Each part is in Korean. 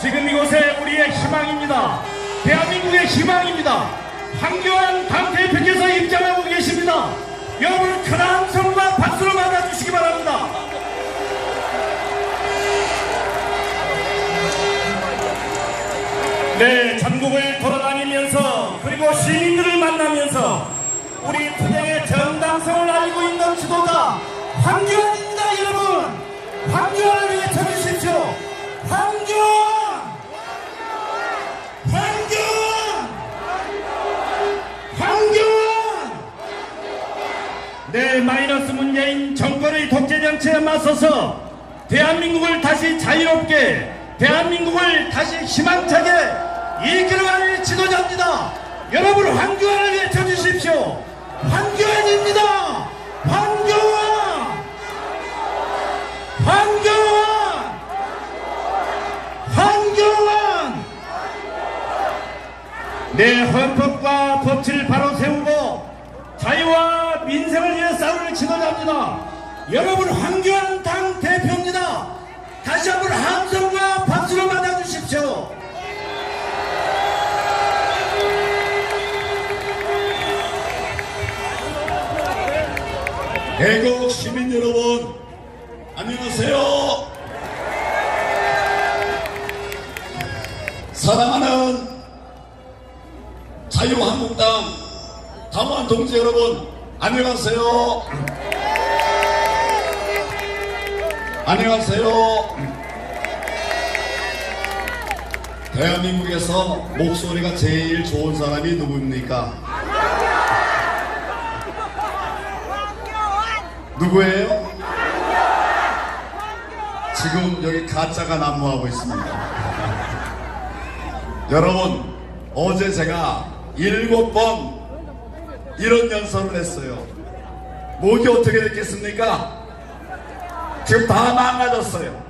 지금 이곳에 우리의 희망입니다. 대한민국의 희망입니다. 황교안 당 대표께서 입장하고 계십니다. 여러분 큰 함성과 박수로 맞아주시기 바랍니다. 네, 전국을 돌아다니면서 그리고 시민들을 만나면서 우리 투쟁의 정당성을 알고 있는 지도자 황교안입니다, 정치에 맞서서 대한민국을 다시 자유롭게, 대한민국을 다시 희망차게 이끌어갈 지도자입니다. 여러분 황교안을 외쳐주십시오. 황교안입니다. 황교안! 황교안! 황교안! 내 헌법과 법치를 바로 세우고 자유와 민생을 위해 싸우는 지도자입니다. 여러분 황교안 당 대표입니다. 다시 한번 함성과 박수로 맞아주십시오. 대국 시민 여러분, 안녕하세요. 사랑하는 자유한국당 당원 동지 여러분, 안녕하세요. 안녕하세요. 대한민국에서 목소리가 제일 좋은 사람이 누구입니까? 누구예요? 지금 여기 가짜가 난무하고 있습니다. 여러분, 어제 제가 일곱 번 이런 연설을 했어요. 목이 어떻게 됐겠습니까? 지금 다 망가졌어요.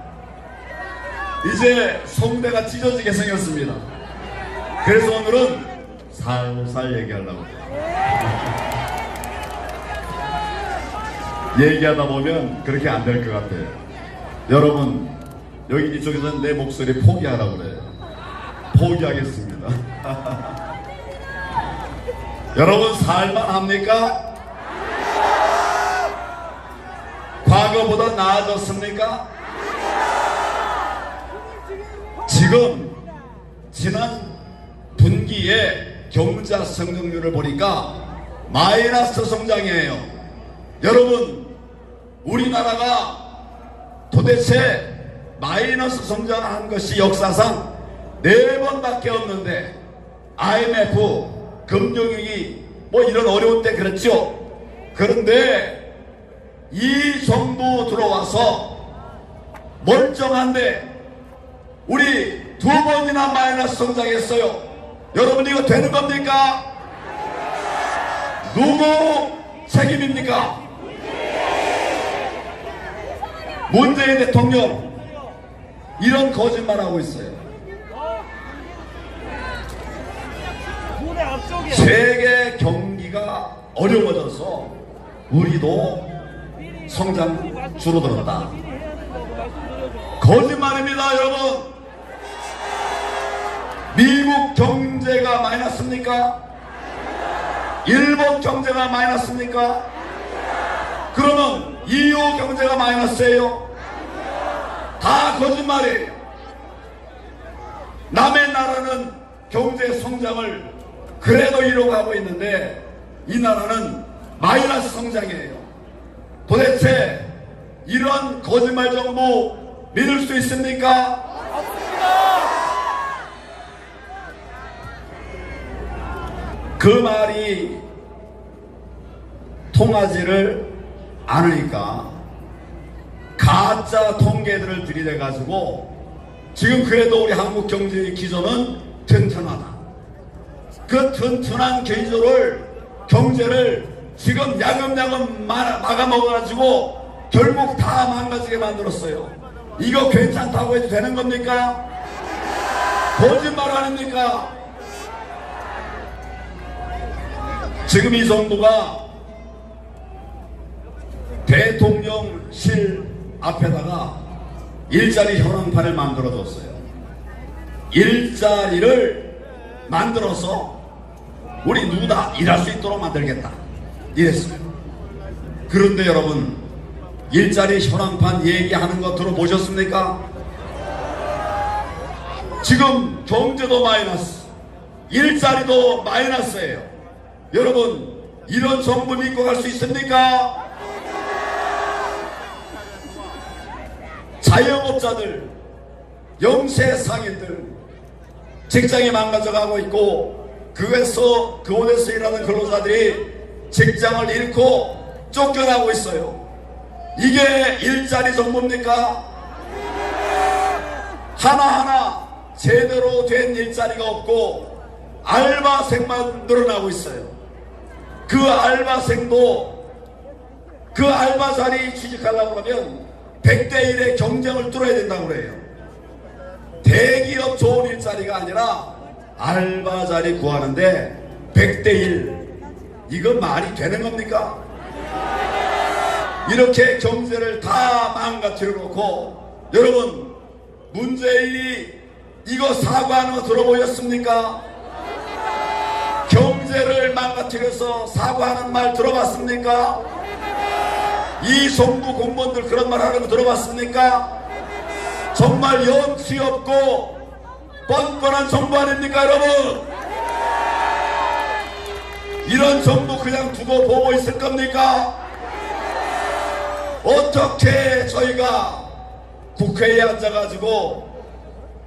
이제 송대가 찢어지게 생겼습니다. 그래서 오늘은 살살 얘기하려고. 얘기하다 보면 그렇게 안 될 것 같아요. 여러분, 여기 이쪽에서는 내 목소리 포기하라고 그래요. 포기하겠습니다. 여러분, 살만 합니까? 과거보다 나아졌습니까? 지금, 지난 분기에 경자 성장률을 보니까 마이너스 성장이에요. 여러분, 우리나라가 도대체 마이너스 성장한 것이 역사상 네 번밖에 없는데 IMF 금융위기 뭐 이런 어려운 때 그렇죠. 그런데 이 정도 들어와서 멀쩡한데 우리 두 번이나 마이너스 성장했어요. 여러분 이거 되는 겁니까? 누구 책임입니까? 문재인 대통령 이런 거짓말하고 있어요. 세계 경기가 어려워져서 우리도 성장 줄어들었다. 거짓말입니다, 여러분. 미국 경제가 마이너스입니까? 일본 경제가 마이너스입니까? 그러면 EU 경제가 마이너스예요? 다 거짓말이에요. 남의 나라는 경제 성장을 그래도 이뤄가고 있는데 이 나라는 마이너스 성장이에요. 도대체 이런 거짓말 정부 믿을 수 있습니까? 그 말이 통하지를 않으니까 가짜 통계들을 들이대 가지고 지금 그래도 우리 한국 경제의 기조는 튼튼하다. 그 튼튼한 기조를 경제를 지금 야금야금 막아 먹어가지고 결국 다 망가지게 만들었어요. 이거 괜찮다고 해도 되는 겁니까? 거짓말 아닙니까? 지금 이 정부가 대통령실 앞에다가 일자리 현황판을 만들어줬어요. 일자리를 만들어서 우리 누구 다 일할 수 있도록 만들겠다. 이랬어요. 그런데 여러분, 일자리 현황판 얘기하는 거 들어보셨습니까? 지금 경제도 마이너스, 일자리도 마이너스예요. 여러분, 이런 정부 믿고 갈 수 있습니까? 자영업자들, 영세 상인들, 직장이 망가져가고 있고, 그에서, 그곳에서 일하는 근로자들이 직장을 잃고 쫓겨나고 있어요. 이게 일자리 정부입니까? 하나하나 제대로 된 일자리가 없고 알바생만 늘어나고 있어요. 그 알바생도 그 알바 자리 취직하려고 하면 100대 1의 경쟁을 뚫어야 된다고 그래요. 대기업 좋은 일자리가 아니라 알바 자리 구하는데 100대 1 이거 말이 되는 겁니까? 이렇게 경제를 다 망가뜨려 놓고 여러분 문재인이 이거 사과하는 거 들어보셨습니까? 경제를 망가뜨려서 사과하는 말 들어봤습니까? 이 정부 공무원들 그런 말 하는 거 들어봤습니까? 정말 염치 없고 뻔뻔한 정부 아닙니까 여러분? 이런 정부 그냥 두고 보고 있을 겁니까? 어떻게 저희가 국회에 앉아가지고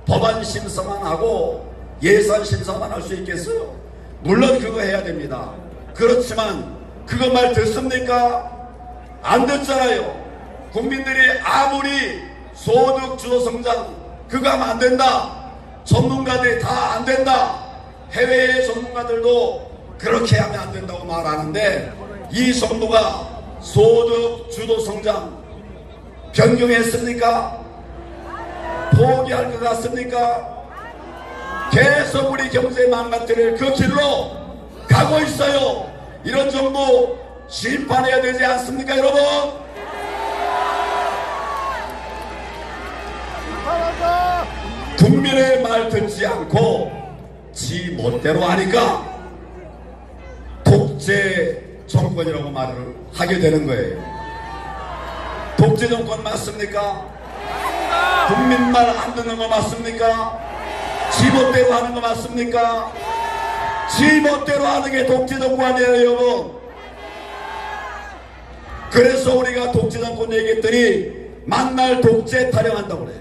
법안 심사만 하고 예산 심사만 할 수 있겠어요? 물론 그거 해야 됩니다. 그렇지만 그거 말 듣습니까? 안 듣잖아요. 국민들이 아무리 소득 주도 성장 그거 하면 안 된다. 전문가들이 다 안 된다. 해외의 전문가들도 그렇게 하면 안 된다고 말하는데 이 정부가 소득 주도 성장 변경했습니까? 포기할 것 같습니까? 계속 우리 경제 망가뜨릴 그 길로 가고 있어요. 이런 정부 심판해야 되지 않습니까, 여러분? 국민의 말 듣지 않고 지 멋대로 하니까 독재 정권이라고 말을 하게 되는 거예요. 독재 정권 맞습니까? 국민 말 안 듣는 거 맞습니까? 지 멋대로 하는 거 맞습니까? 지 멋대로 하는 게 독재 정권 아니에요, 여러분. 그래서 우리가 독재 정권 얘기했더니 만날 독재 타령한다고 그래요.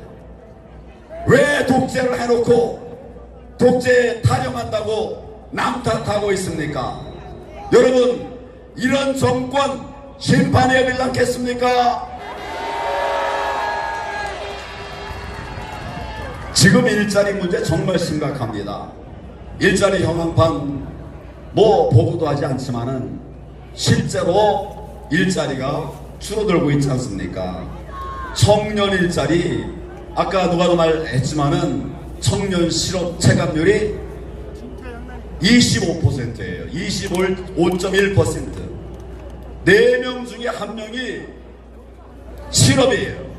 왜 독재를 해놓고 독재 타령한다고 남 탓하고 있습니까? 여러분 이런 정권 심판해야 되지 않겠습니까? 지금 일자리 문제 정말 심각합니다. 일자리 현황판 뭐 보고도 하지 않지만은 실제로 일자리가 줄어들고 있지 않습니까? 청년 일자리 아까 누가도 말했지만은 청년 실업 체감률이 25%예요. 25.1%. 4명 중에 한 명이 실업이에요.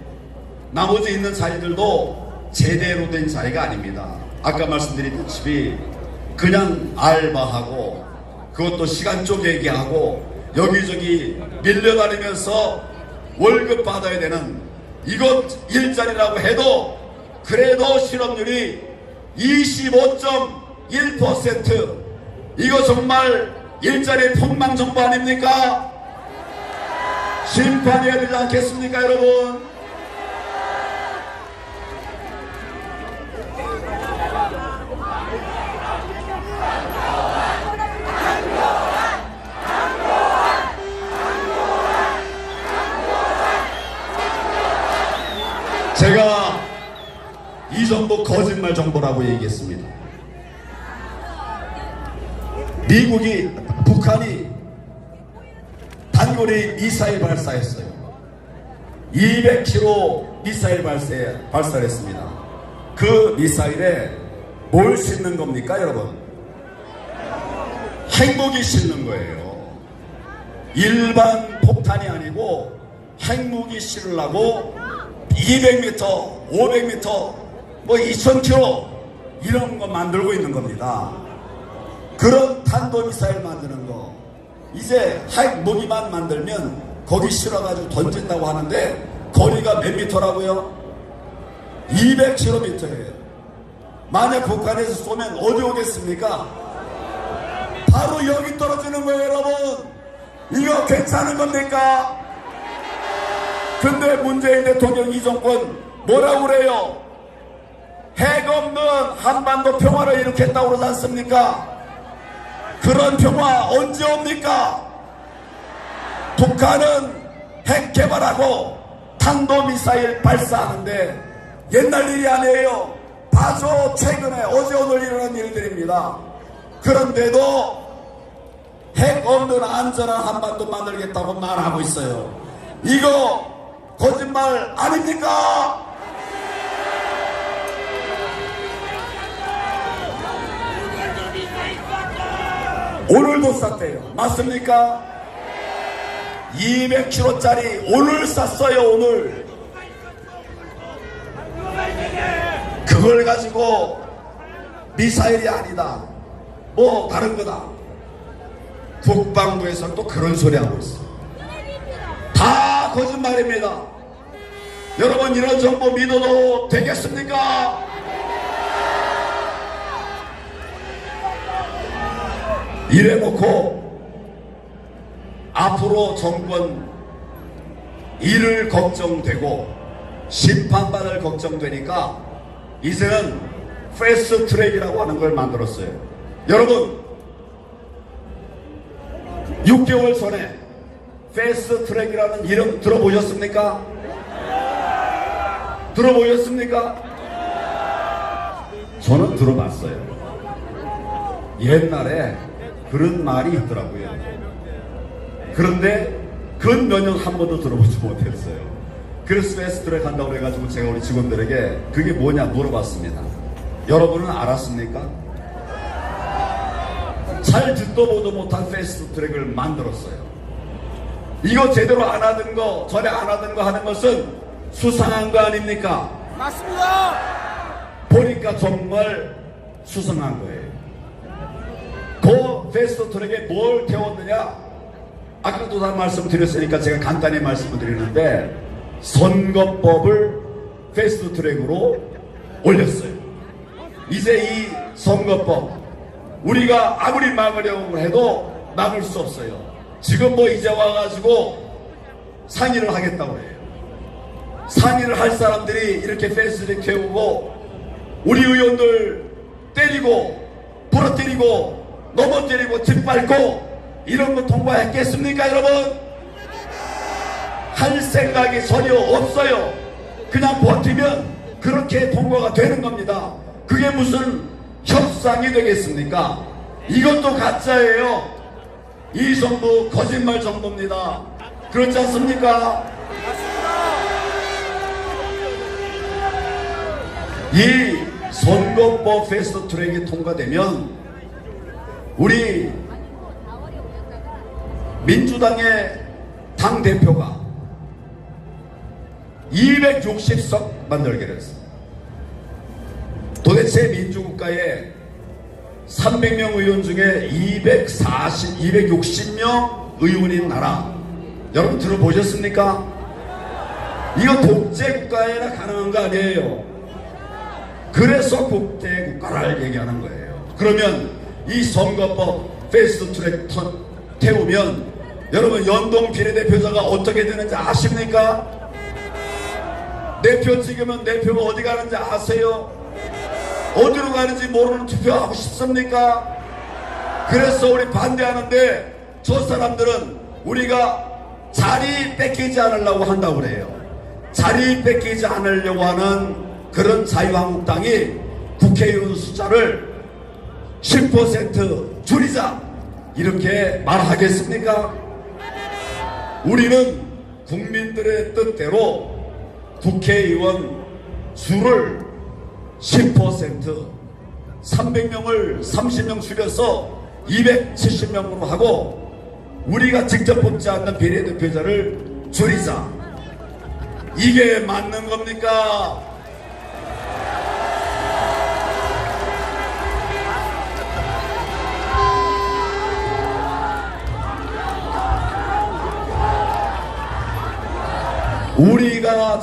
나머지 있는 자리들도 제대로 된 자리가 아닙니다. 아까 말씀드렸다시피 그냥 알바하고 그것도 시간 쪼개기 하고 여기저기 밀려다니면서 월급 받아야 되는 이것 일자리라고 해도 그래도 실업률이 25.1% 이거 정말 일자리 폭망 정부 아닙니까? 심판해야 되지 않겠습니까 여러분? 제가 이 정부 거짓말 정부라고 얘기했습니다. 미국이 북한이 단거리 미사일 발사했어요. 200km 미사일 발사, 발사를 했습니다. 그 미사일에 뭘 싣는 겁니까, 여러분? 핵무기 싣는 거예요. 일반 폭탄이 아니고 핵무기 실으려고 200m, 500m, 뭐 2000km 이런 거 만들고 있는 겁니다. 그런 탄도 미사일 만드는 거 이제 핵 무기만 만들면 거기 실어가지고 던진다고 하는데 거리가 몇 미터라고요? 200km예요. 만약 북한에서 쏘면 어디 오겠습니까? 바로 여기 떨어지는 거예요, 여러분. 이거 괜찮은 겁니까? 근데 문재인 대통령 이 정권 뭐라고 그래요? 핵 없는 한반도 평화를 일으켰다고 그러지 않습니까? 그런 평화 언제 옵니까? 북한은 핵 개발하고 탄도미사일 발사하는데 옛날 일이 아니에요. 아주 최근에 어제 오늘 일어난 일들입니다. 그런데도 핵 없는 안전한 한반도 만들겠다고 말하고 있어요. 이거 거짓말 아닙니까? 오늘도 쐈대요. 맞습니까? 200kg짜리 오늘 쐈어요, 오늘. 그걸 가지고 미사일이 아니다. 뭐 다른 거다. 국방부에서 또 그런 소리 하고 있어. 다 거짓말입니다. 여러분 이런 정보 믿어도 되겠습니까? 이래 놓고 앞으로 정권 일을 걱정되고 심판받을 걱정되니까 이제는 패스트 트랙이라고 하는 걸 만들었어요. 여러분 6개월 전에 패스트 트랙이라는 이름 들어보셨습니까? 들어보셨습니까? 저는 들어봤어요. 옛날에 그런 말이 있더라고요. 그런데 근 몇 년 한 번도 들어보지 못했어요. 그래서 패스트트랙 한다고 그래가지고 제가 우리 직원들에게 그게 뭐냐 물어봤습니다. 여러분은 알았습니까? 잘 듣도 보도 못한 패스트 트랙을 만들었어요. 이거 제대로 안 하던 거, 전에 안 하던 거 하는 것은 수상한 거 아닙니까? 맞습니다. 보니까 정말 수상한 거예요. 그 패스트 트랙에 뭘 태웠느냐? 아까도 다 말씀드렸으니까 제가 간단히 말씀을 드리는데 선거법을 패스트 트랙으로 올렸어요. 이제 이 선거법 우리가 아무리 막으려고 해도 막을 수 없어요. 지금 뭐 이제 와가지고 상의를 하겠다고 해요. 상의를 할 사람들이 이렇게 패스트트랙 태우고 우리 의원들 때리고 부러뜨리고 넘어뜨리고 짓밟고 이런 거 통과했겠습니까 여러분? 할 생각이 전혀 없어요. 그냥 버티면 그렇게 통과가 되는 겁니다. 그게 무슨 협상이 되겠습니까? 이것도 가짜예요. 이 정부 거짓말 정부입니다. 그렇지 않습니까? 이 선거법 패스트 트랙이 통과되면 우리 민주당의 당 대표가 260석 만들기로 했어. 도대체 민주국가에 300명 의원 중에 240, 260명 의원인 나라. 여러분 들어보셨습니까? 이거 독재 국가에나 가능한 거 아니에요. 그래서 국대 국가를 얘기하는 거예요. 그러면 이 선거법 패스트 트랙 터- 태우면 여러분 연동 비례대표자가 어떻게 되는지 아십니까? 내표 찍으면 내 표가 어디 가는지 아세요? 어디로 가는지 모르는 투표하고 싶습니까? 그래서 우리 반대하는데 저 사람들은 우리가 자리 뺏기지 않으려고 한다고 그래요. 자리 뺏기지 않으려고 하는 그런 자유한국당이 국회의원 숫자를 10% 줄이자 이렇게 말하겠습니까? 우리는 국민들의 뜻대로 국회의원 수를 10% 300명을 30명 줄여서 270명으로 하고 우리가 직접 뽑지 않는 비례대표자를 줄이자 이게 맞는 겁니까?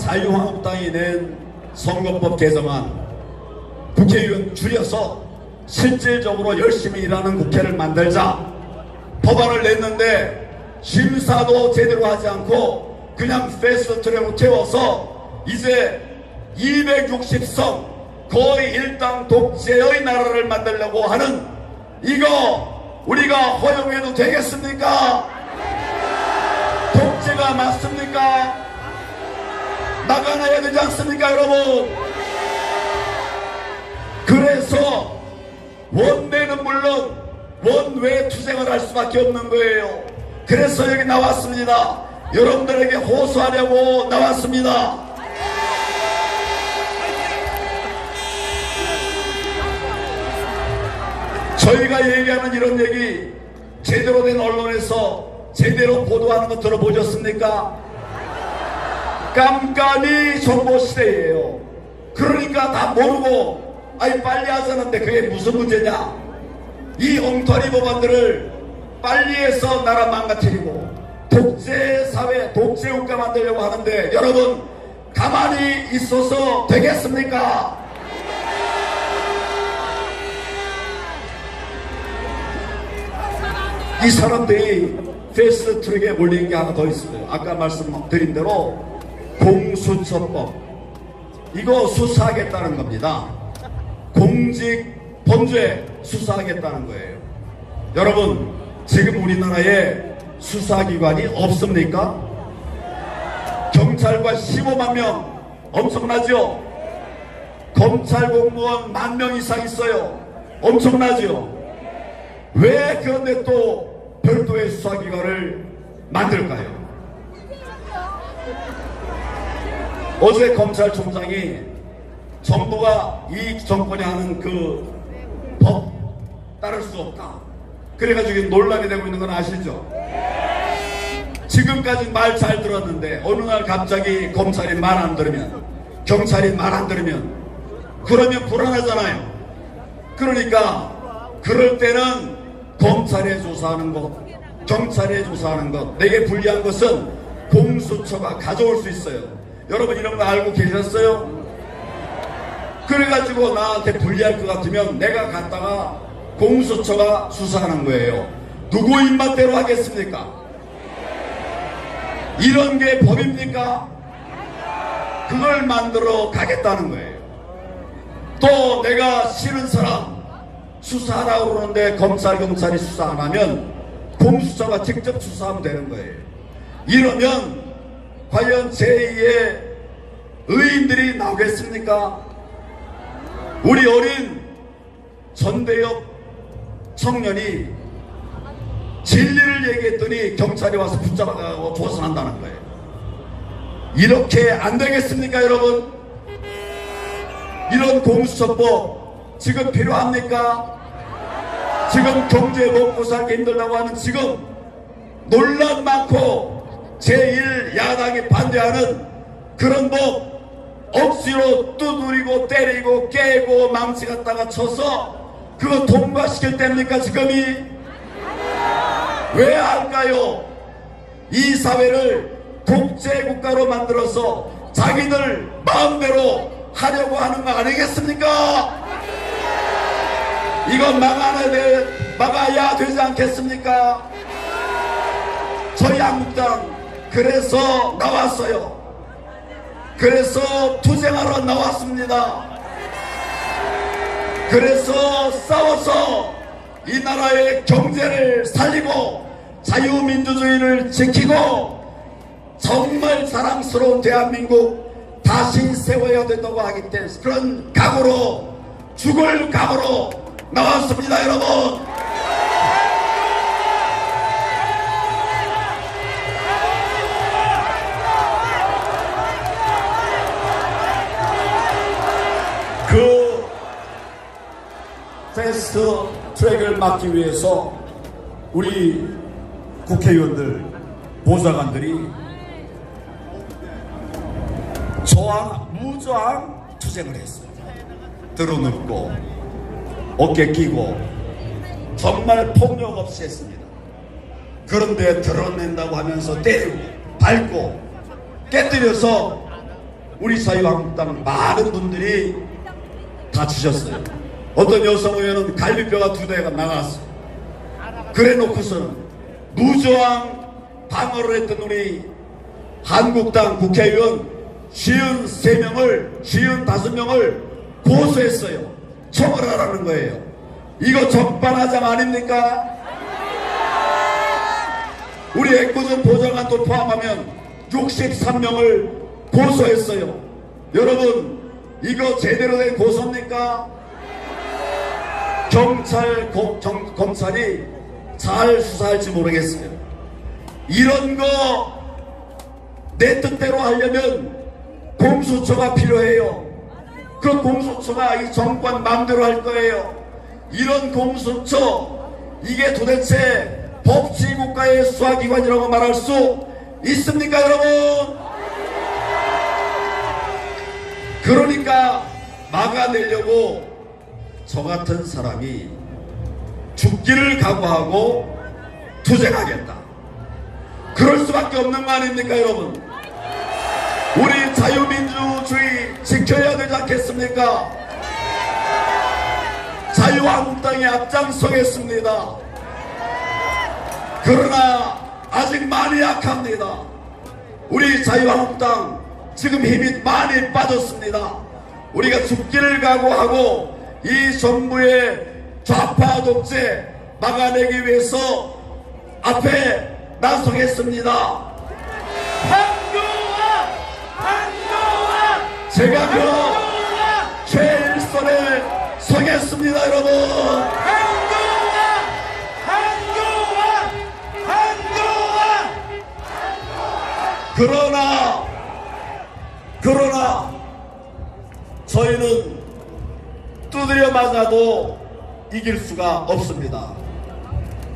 자유한국당이 낸 선거법 개정안 국회의원 줄여서 실질적으로 열심히 일하는 국회를 만들자 법안을 냈는데 심사도 제대로 하지 않고 그냥 패스트트랙으로 태워서 이제 260석 거의 일당 독재의 나라를 만들려고 하는 이거 우리가 허용해도 되겠습니까? 독재가 맞습니까? 나가놔야 되지 않습니까 여러분? 그래서 원내는 물론 원외 투쟁을 할 수밖에 없는 거예요. 그래서 여기 나왔습니다. 여러분들에게 호소하려고 나왔습니다. 저희가 얘기하는 이런 얘기 제대로 된 언론에서 제대로 보도하는 거 들어보셨습니까? 깜깜이 정보 시대예요. 그러니까 다 모르고 아니 빨리 하자는데 그게 무슨 문제냐? 이 엉터리 법안들을 빨리 해서 나라 망가뜨리고 독재 사회, 독재 국가 만들려고 하는데 여러분 가만히 있어서 되겠습니까? 이 사람들이 패스트 트랙에 몰린 게 하나 더 있어요. 아까 말씀드린 대로 공수처법. 이거 수사하겠다는 겁니다. 공직 범죄 수사하겠다는 거예요. 여러분, 지금 우리나라에 수사기관이 없습니까? 경찰과 15만 명 엄청나죠? 검찰 공무원 만 명 이상 있어요. 엄청나죠? 왜 그런데 또 별도의 수사기관을 만들까요? 어제 검찰총장이 정부가 이 정권이 하는 그 법 따를 수 없다. 그래가지고 논란이 되고 있는 건 아시죠? 지금까지 말 잘 들었는데 어느 날 갑자기 검찰이 말 안 들으면 경찰이 말 안 들으면 그러면 불안하잖아요. 그러니까 그럴 때는 검찰에 조사하는 것, 경찰에 조사하는 것, 내게 불리한 것은 공수처가 가져올 수 있어요. 여러분 이런 거 알고 계셨어요? 그래가지고 나한테 불리할 것 같으면 내가 갔다가 공수처가 수사하는 거예요. 누구 입맛대로 하겠습니까? 이런 게 법입니까? 그걸 만들어 가겠다는 거예요. 또 내가 싫은 사람 수사하라고 그러는데 검찰, 경찰이 수사 안 하면 공수처가 직접 수사하면 되는 거예요. 이러면 과연 제2의 의인들이 나오겠습니까? 우리 어린 전대엽 청년이 진리를 얘기했더니 경찰이 와서 붙잡아가고 조선한다는 거예요. 이렇게 안 되겠습니까, 여러분? 이런 공수처법 지금 필요합니까? 지금 경제 먹고 살기 힘들다고 하는 지금 논란 많고 제1야당이 반대하는 그런 법 억지로 두드리고 때리고 깨고 망치 갖다가 쳐서 그거 통과시킬 때입니까 지금이? 왜 할까요? 이 사회를 독재국가로 만들어서 자기들 마음대로 하려고 하는 거 아니겠습니까? 이거 막아야 돼 막아야 되지 않겠습니까? 저희 한국당 그래서 나왔어요 그래서 투쟁하러 나왔습니다. 그래서 싸워서 이 나라의 경제를 살리고 자유민주주의를 지키고 정말 사랑스러운 대한민국 다시 세워야 된다고 하기 때문에 그런 각오로 죽을 각오로 나왔습니다 여러분 패스트 트랙을 막기 위해서 우리 국회의원들, 보좌관들이 저항, 무저항 투쟁을 했어요. 들어눕고, 어깨 끼고, 정말 폭력 없이 했습니다. 그런데 드러낸다고 하면서 때리고, 밟고, 깨뜨려서 우리 자유한국당 많은 분들이 다치셨어요. 어떤 여성 의원은 갈비뼈가 두 대가 나갔어. 그래 놓고서는 무저항 방어를 했던 우리 한국당 국회의원 53명을 55명을 고소했어요. 처벌하라는 거예요. 이거 적반하장 아닙니까? 우리 애꿎은 보좌관도 포함하면 63명을 고소했어요. 여러분, 이거 제대로 된 고소입니까? 경찰, 고- 정- 검찰이 잘 수사할지 모르겠어요. 이런 거 내 뜻대로 하려면 공수처가 필요해요. 그 공수처가 이 정권 마음대로 할 거예요. 이런 공수처, 이게 도대체 법치 국가의 수사기관이라고 말할 수 있습니까, 여러분? 그러니까 막아내려고 저 같은 사람이 죽기를 각오하고 투쟁하겠다. 그럴 수밖에 없는 거 아닙니까, 여러분? 우리 자유민주주의 지켜야 되지 않겠습니까? 자유한국당이 앞장서겠습니다. 그러나 아직 많이 약합니다. 우리 자유한국당 지금 힘이 많이 빠졌습니다. 우리가 죽기를 각오하고 이 정부의 좌파 독재 막아내기 위해서 앞에 나서겠습니다. 한교와 한교와 제가 그 최일선에 서겠습니다, 여러분. 한교와 한교와 한교와 그러나, 그러나, 저희는 두드려 맞아도 이길 수가 없습니다.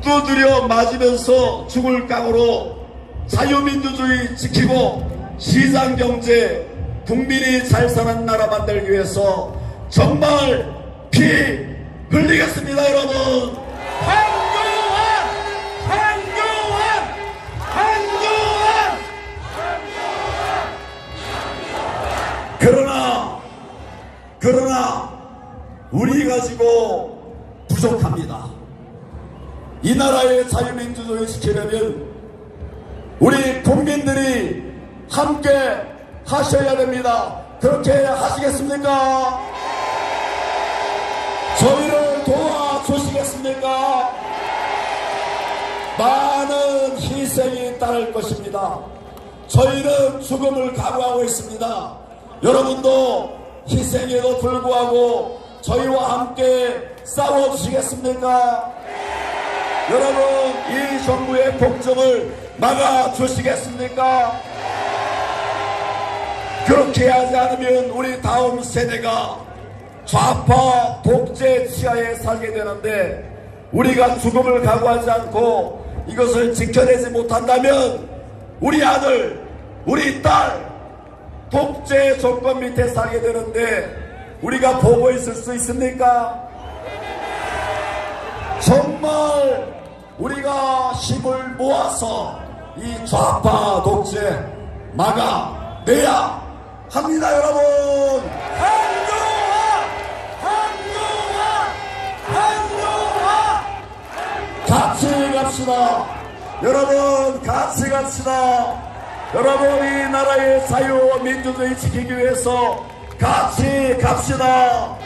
두드려 맞으면서 죽을 각오로 자유민주주의 지키고 시장경제 국민이 잘 사는 나라 만들기 위해서 정말 피 흘리겠습니다, 여러분. 한교와 한교와 한교와 그러나 그러나 우리 가지고 부족합니다. 이 나라의 자유민주주의 지키려면 우리 국민들이 함께 하셔야 됩니다. 그렇게 하시겠습니까? 저희를 도와주시겠습니까? 많은 희생이 따를 것입니다. 저희는 죽음을 각오하고 있습니다. 여러분도 희생에도 불구하고 저희와 함께 싸워주시겠습니까? 여러분, 이 정부의 폭정을 막아주시겠습니까? 그렇게 하지 않으면 우리 다음 세대가 좌파 독재 치하에 살게 되는데 우리가 죽음을 각오하지 않고 이것을 지켜내지 못한다면 우리 아들, 우리 딸 독재 정권 밑에 살게 되는데 우리가 보고 있을 수 있습니까? 정말 우리가 힘을 모아서 이 좌파 독재 막아내야 합니다, 여러분. 한교와 한교와 한교와 같이 갑시다. 여러분, 같이 갑시다. 여러분, 이 나라의 자유, 민주주의 지키기 위해서 같이 갑시다.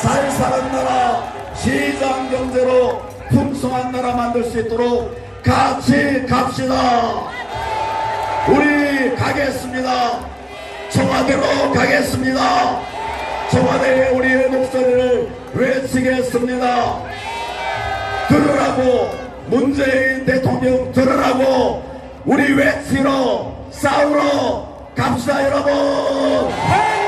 잘 사는 나라, 시장 경제로 풍성한 나라 만들 수 있도록 같이 갑시다. 우리 가겠습니다. 청와대로 가겠습니다. 청와대에 우리의 목소리를 외치겠습니다. 들으라고 문재인 대통령 들으라고 우리 외치러 싸우러 갑시다 여러분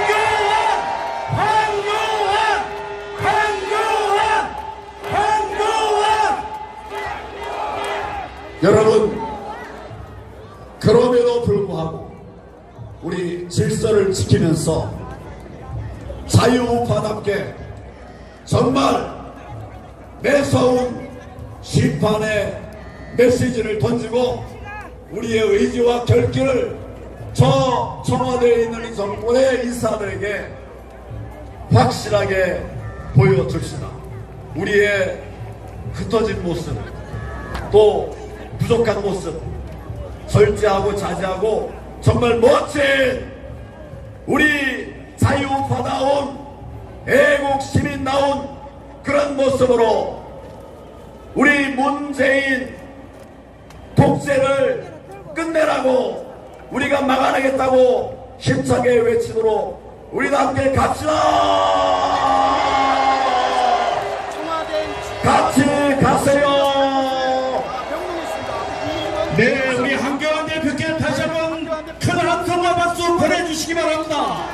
여러분 그럼에도 불구하고 우리 질서를 지키면서 자유우파답게 정말 매서운 심판의 메시지를 던지고 우리의 의지와 결기를 저 청와대에 있는 이 정권의 인사들에게 확실하게 보여줍시다. 우리의 흩어진 모습, 또 부족한 모습, 절제하고 자제하고 정말 멋진 우리 자유파다운 애국 시민다운 그런 모습으로 우리 문재인 독재를 끝내라고 우리가 막아내겠다고 힘차게 외치도록 우리도 함께 갑시다. 바랍니다.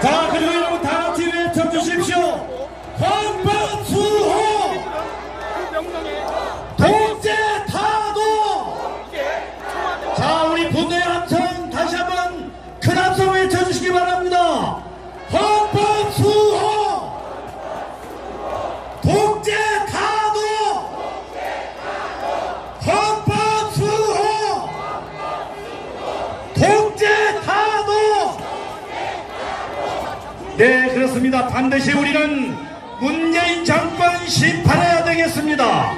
자, 그리고 여러분 다 같이 외쳐주십시오. 헌법수호! 그 명령에 독재 타도! 이게 청와대 자, 우리 분노의 함성 다시 한번 큰 함성 외쳐주시기 바랍니다. 헌법수호! 독재 타도! 헌법수호! 독재 타도! 네, 그렇습니다. 반드시 우리는 문재인 정권 심판해야 되겠습니다.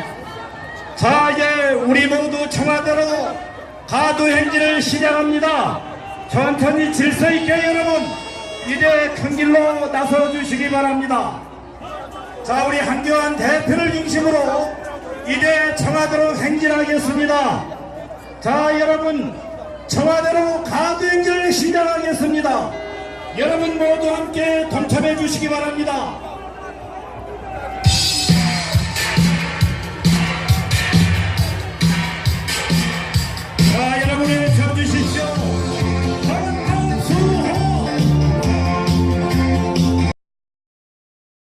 자 이제 우리 모두 청와대로 가두 행진을 시작합니다. 천천히 질서 있게 여러분 이제 큰 길로 나서 주시기 바랍니다. 자 우리 한교안 대표를 중심으로 이제 청와대로 행진하겠습니다. 자 여러분 청와대로 가두 행진을 시작하겠습니다. 여러분 모두 함께 동참해 주시기 바랍니다.